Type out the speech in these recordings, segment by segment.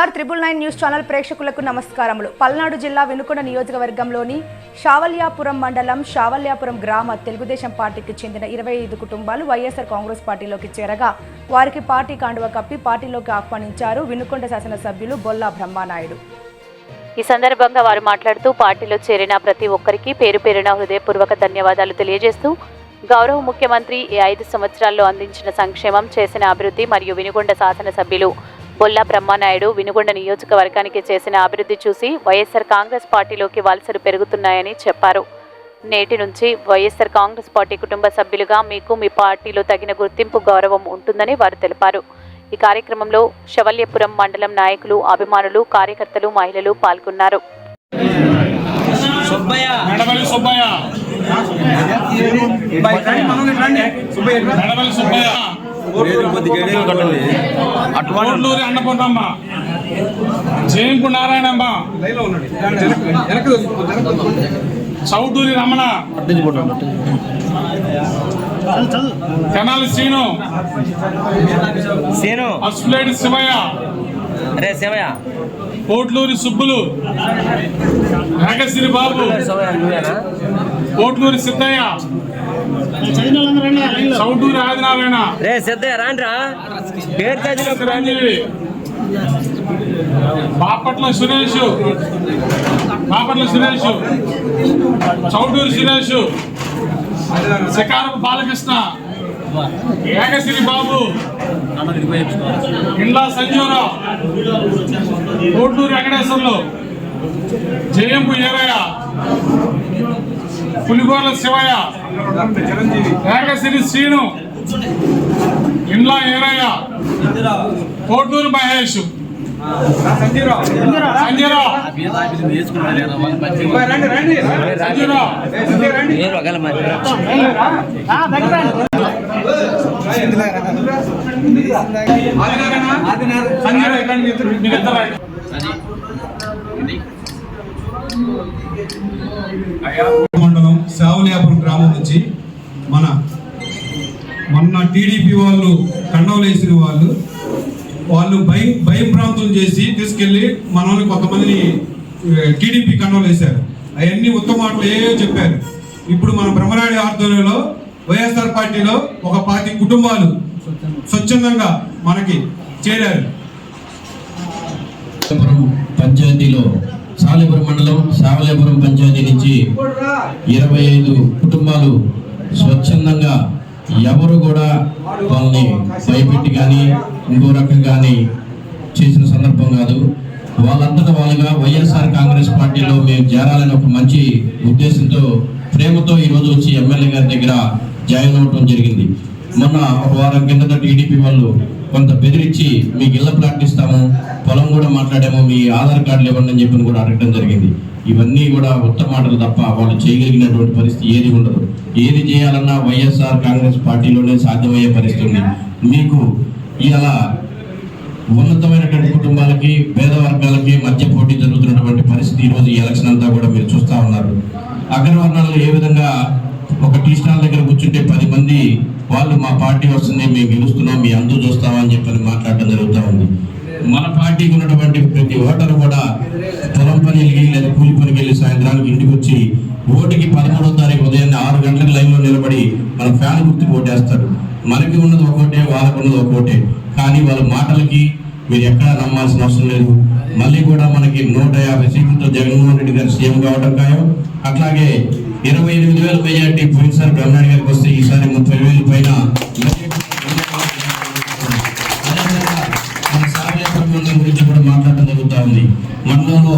TR triple nine news channel ప్రేక్షకులకు నమస్కారములు. పల్నాడు జిల్లా వినుకొండ నియోజకవర్గంలోని షావల్యాపురం మండలం షావల్యాపురం గ్రామ తెలుగుదేశం పార్టీకి చెందిన ఇరవై ఐదు కుటుంబాలు వైఎస్ఆర్ కాంగ్రెస్ పార్టీలోకి చేరగా వారికి పార్టీ కాండువ కప్పి పార్టీలోకి ఆహ్వానించారు వినుకొండ శాసనసభ్యులు బొల్లా బ్రహ్మానాయుడు. ఈ సందర్భంగా వారు మాట్లాడుతూ పార్టీలో చేరిన ప్రతి ఒక్కరికి పేరు పేరున హృదయపూర్వక ధన్యవాదాలు తెలియజేస్తూ గౌరవ ముఖ్యమంత్రి ఈ ఐదు సంవత్సరాల్లో అందించిన సంక్షేమం చేసిన అభివృద్ధి మరియు వినుగొండ శాసనసభ్యులు బొల్లా బ్రహ్మానాయుడు వినుగొండ నియోజకవర్గానికి చేసిన అభివృద్ధి చూసి వైఎస్ఆర్ కాంగ్రెస్ పార్టీలోకి వలసలు పెరుగుతున్నాయని చెప్పారు. నేటి నుంచి వైఎస్ఆర్ కాంగ్రెస్ పార్టీ కుటుంబ సభ్యులుగా మీకు మీ పార్టీలో తగిన గుర్తింపు గౌరవం ఉంటుందని వారు తెలిపారు. ఈ కార్యక్రమంలో శవల్యపురం మండలం నాయకులు అభిమానులు కార్యకర్తలు మహిళలు పాల్గొన్నారు. సుబ్బయ్య! కోట్లూరి అన్నపూర్ణమ్మ. జయంపు నారాయణమ్మ. చౌటూరి రమణ. తెనాలి శ్రీను సీను. అస్ఫులేటి శివయ్య. అరే శివయ్య. కోట్లూరి సుబ్బులు. నాగశ్రీ బాబు. కోట్లూరి సిద్ధయ్య. చౌటూరి ఆదినారాయణ రే సిద్ధయ్య రాండ్రా. పేరు చిరంజీవి బాపట్ల సురేష్. బాపట్ల సురేష్. చౌటూరు సురేష్. శకారపు బాలకృష్ణ. ఏకశ్రీ బాబు. ఇండ్లా సంజీవరావు. కోటూరు వెంకటేశ్వర్లు. జయంపు ఏరయ్య. పులిగోర్ల శివయ్య. ఏకశ్రీ శ్రీను. ఇండ్లా ఏరయ్య. కోటూరు మహేష్. సంజీరావు సంజీరావు మండలం సావులియాపురం గ్రామం నుంచి మన మొన్న టీడీపీ వాళ్ళు కండవలేసిన వాళ్ళు వాళ్ళు భయం భయభ్రాంతులు చేసి తీసుకెళ్ళి మనల్ని కొంతమందిని టీడీపీ కండవలు వేశారు. అవన్నీ ఉత్తమ మాటలు ఏవో చెప్పారు. ఇప్పుడు మన బ్రహ్మరాడి ఆధ్వర్యంలో వైఎస్ఆర్ పార్టీలో ఒక పార్టీ కుటుంబాలు స్వచ్ఛందంగా మనకి చేరారు. పంచాయతీలో సాలేపురం మండలం సావలేపురం పంచాయతీ నుంచి ఇరవై ఐదు కుటుంబాలు స్వచ్ఛందంగా ఎవరు కూడా వాళ్ళని భయపెట్టి కానీ ఇంకో రకం కానీ చేసిన సందర్భం కాదు. వాళ్ళంతటా వాళ్ళుగా వైఎస్ఆర్ కాంగ్రెస్ పార్టీలో మేము చేరాలని ఒక మంచి ఉద్దేశంతో ప్రేమతో ఈరోజు వచ్చి ఎమ్మెల్యే గారి దగ్గర జాయిన్ అవ్వటం జరిగింది. మొన్న ఒక వారం కిందట టీడీపీ వాళ్ళు కొంత బెదిరించి మీకు ఇళ్ళ ప్లాట్ ఇస్తాము పొలం కూడా మాట్లాడాము మీ ఆధార్ కార్డులు ఇవ్వండి అని చెప్పి కూడా అడగడం జరిగింది. ఇవన్నీ కూడా ఉత్తమ మాటలు తప్ప వాళ్ళు చేయగలిగినటువంటి పరిస్థితి ఏది ఉండదు. ఏది చేయాలన్నా వైఎస్ఆర్ కాంగ్రెస్ పార్టీలోనే సాధ్యమయ్యే పరిస్థితి ఉంది. మీకు ఇలా ఉన్నతమైనటువంటి కుటుంబాలకి పేద వర్గాలకి మధ్య పోటీ జరుగుతున్నటువంటి పరిస్థితి ఈ ఈ ఎలక్షన్ అంతా కూడా మీరు చూస్తూ ఉన్నారు. అగ్రవర్ణాలు ఏ విధంగా ఒక టీ స్టాల్ దగ్గర కూర్చుంటే పది మంది వాళ్ళు మా పార్టీ వస్తుంది మేము గెలుస్తున్నాం మీ అందరూ చూస్తామని చెప్పని మాట్లాడడం జరుగుతూ ఉంది. మన పార్టీకి ఉన్నటువంటి ప్రతి ఓటరు కూడా పొలం పనికి లేదా కూలి పనికి వెళ్ళి సాయంత్రానికి ఇంటికి వచ్చి ఓటుకి పదమూడో తారీఖు ఉదయాన్నే ఆరు గంటలకు లైన్లో నిలబడి మన ఫ్యాన్ గుర్తు ఓటేస్తారు మనకి ఉన్నది ఒకటే వాళ్ళకు ఉన్నది ఒకటే కానీ వాళ్ళ మాటలకి మీరు ఎక్కడా నమ్మాల్సిన అవసరం లేదు. మళ్ళీ కూడా మనకి నూట యాభై సీట్లతో జగన్మోహన్ రెడ్డి గారు సీఎం కావడం ఖాయం. అట్లాగే ఇరవై ఎనిమిది వేల మెజార్టీ పోయినసారి బ్రహ్మారెడ్డి గారికి వస్తే ఈసారి ముప్పై వేల పైన మన గురించి కూడా మాట్లాడటం జరుగుతూ ఉంది. మండలంలో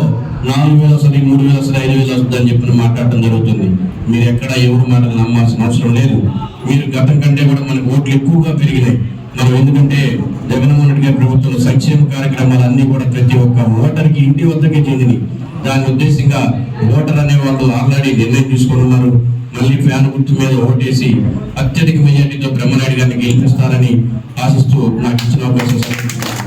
నాలుగు వేలు వస్తుంది మూడు వేలు వస్తుంది ఐదు వేలు వస్తుంది అని చెప్పి మాట్లాడటం జరుగుతుంది. మీరు ఎక్కడ ఎవరు మాటలు నమ్మాల్సిన అవసరం లేదు. మీరు గతం కంటే కూడా మనకు ఓట్లు ఎక్కువగా పెరిగినాయి. మనం ఎందుకంటే జగన్మోహన్ రెడ్డి గారి ప్రభుత్వం సంక్షేమ కార్యక్రమాలన్నీ కూడా ప్రతి ఒక్క ఓటర్కి ఇంటి వద్దకే చెందినవి దాని ఉద్దేశంగా ఓటర్ అనే వాళ్ళు ఆల్రెడీ నిర్ణయం తీసుకుని ఉన్నారు మళ్ళీ ఫ్యాన్ గుర్తు మీద ఓటేసి అత్యధిక మెజార్టీతో బ్రహ్మనాయుడు గారిని గెలిపిస్తారని ఆశిస్తూ నాకు ఇచ్చిన అవకాశం సత్కరిస్తున్నాను.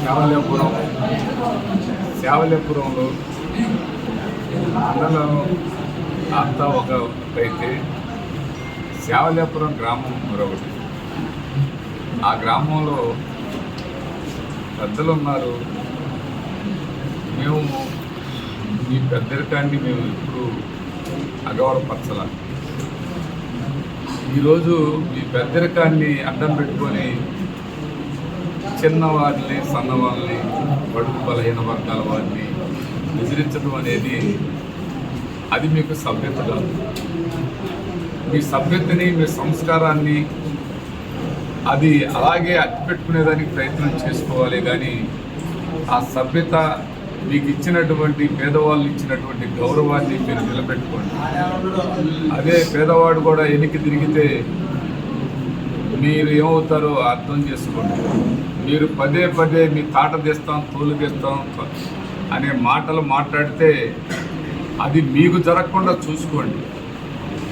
శావల్యపురం శావల్యపురంలో మండలం అంతా ఒక అయితే శావల్యపురం గ్రామం మరొకటి. ఆ గ్రామంలో పెద్దలు ఉన్నారు. మేము మీ పెద్దరికాన్ని మేము ఎప్పుడు అగౌరవపరచాల ఈరోజు మీ పెద్దరికాన్ని అడ్డం పెట్టుకొని చిన్నవారిని సన్నవాళ్ళని బడుగు బలహీన వర్గాల వారిని ఎదిరించడం అనేది అది మీకు సభ్యత కాదు. మీ సభ్యతని మీ సంస్కారాన్ని అది అలాగే అట్టిపెట్టుకునేదానికి ప్రయత్నం చేసుకోవాలి. కానీ ఆ సభ్యత మీకు ఇచ్చినటువంటి పేదవాళ్ళు ఇచ్చినటువంటి గౌరవాన్ని మీరు నిలబెట్టుకోండి. అదే పేదవాడు కూడా ఎనికి తిరిగితే మీరు ఏమవుతారో అర్థం చేసుకోండి. మీరు పదే పదే మీ తాట తీస్తాం తోలు తీస్తాం అనే మాటలు మాట్లాడితే అది మీకు జరగకుండా చూసుకోండి.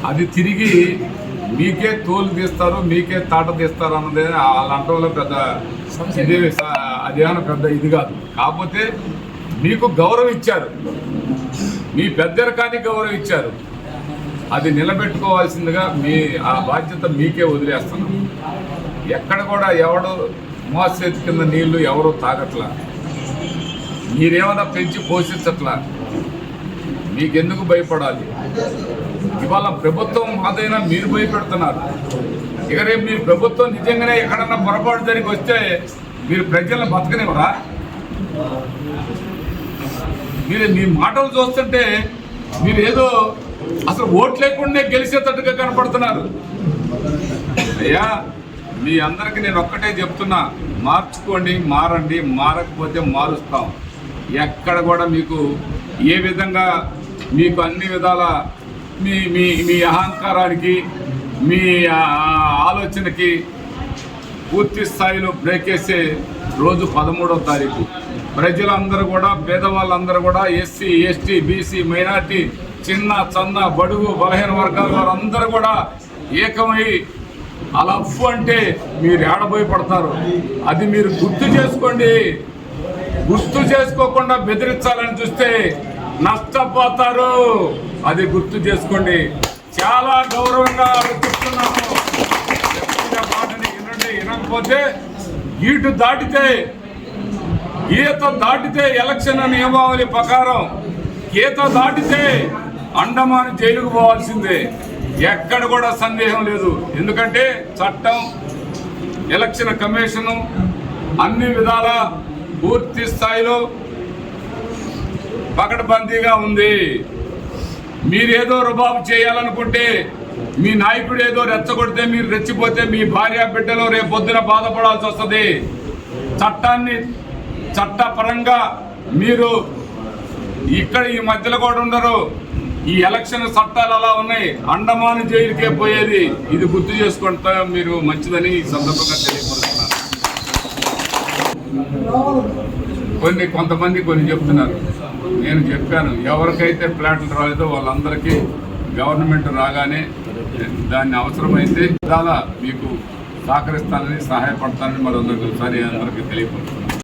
అది తిరిగి మీకే తోలు తీస్తారు మీకే తాట తీస్తారు అన్నది అలాంటి పెద్ద అది అదేమైనా పెద్ద ఇది కాదు. కాకపోతే మీకు గౌరవం ఇచ్చారు. మీ పెద్దరికాన్ని గౌరవం ఇచ్చారు. అది నిలబెట్టుకోవాల్సిందిగా మీ ఆ బాధ్యత మీకే వదిలేస్తున్నాం. ఎక్కడ కూడా ఎవడు మోసేతి కింద నీళ్ళు ఎవరు తాగట్లా? మీరేమైనా పెంచి పోషించట్లా? మీకెందుకు భయపడాలి? ఇవాళ ప్రభుత్వం మాదైనా మీరు భయపెడుతున్నారు. ఇక రేపు మీ ప్రభుత్వం నిజంగానే ఎక్కడన్నా పొరపాటు జరిగి వస్తే మీరు ప్రజలను బతకనివ్వరా? మీరు మీ మాటలు చూస్తుంటే మీరు ఏదో అసలు ఓట్ లేకుండా గెలిచేటట్టుగా కనపడుతున్నారు. అయ్యా మీ అందరికి నేను ఒక్కటే చెప్తున్నా మార్చుకోండి మారండి మారకపోతే మారుస్తాం. ఎక్కడ కూడా మీకు ఏ విధంగా మీకు అన్ని విధాల మీ మీ మీ అహంకారానికి మీ ఆలోచనకి పూర్తి స్థాయిలో బ్రేక్ వేసే రోజు పదమూడవ తారీఖు. ప్రజలందరూ కూడా పేదవాళ్ళందరూ కూడా ఎస్సీ ఎస్టీ బీసీ మైనార్టీ చిన్న చన్న బడుగు బలహీన వర్గాల వారందరూ కూడా ఏకమై అలా అంటే మీరు ఏడబోయి పడతారు అది మీరు గుర్తు చేసుకోండి. గుర్తు చేసుకోకుండా బెదిరించాలని చూస్తే నష్టపోతారు. అది గుర్తు చేసుకోండి. చాలా గౌరవంగా ఆలోచిస్తున్నాము మాటని వినండి వినకపోతే ఈటు దాటితే ఈత దాటితే ఎలక్షన్ నియమావళి ప్రకారం ఈత దాటితే అండమాన్ జైలుకు పోవాల్సిందే. ఎక్కడ కూడా సందేహం లేదు. ఎందుకంటే చట్టం ఎలక్షన్ కమిషను అన్ని విధాల పూర్తి స్థాయిలో పకడ్బందీగా ఉంది. మీరేదో రుబాబు చేయాలనుకుంటే మీ నాయకుడు ఏదో రెచ్చగొడితే మీరు రెచ్చిపోతే మీ భార్య బిడ్డలు రేపు పొద్దున బాధపడాల్సి వస్తుంది. చట్టాన్ని చట్టపరంగా మీరు ఇక్కడ ఈ మధ్యలో కూడా ఉండరు. ఈ ఎలక్షన్ చట్టాలు అలా ఉన్నాయి. అండమాన్ జైలుకే పోయేది. ఇది గుర్తు చేసుకుంటా మీరు మంచిదని ఈ సందర్భంగా తెలియపరుస్తున్నారు కొన్ని కొంతమంది కొన్ని చెప్తున్నారు. నేను చెప్పాను ఎవరికైతే ప్లాట్లు రాలేదో వాళ్ళందరికీ గవర్నమెంట్ రాగానే దాన్ని అవసరమైతే చాలా మీకు సహకరిస్తానని సహాయపడతానని మరొకసారి అందరికీ తెలియపడుతుంది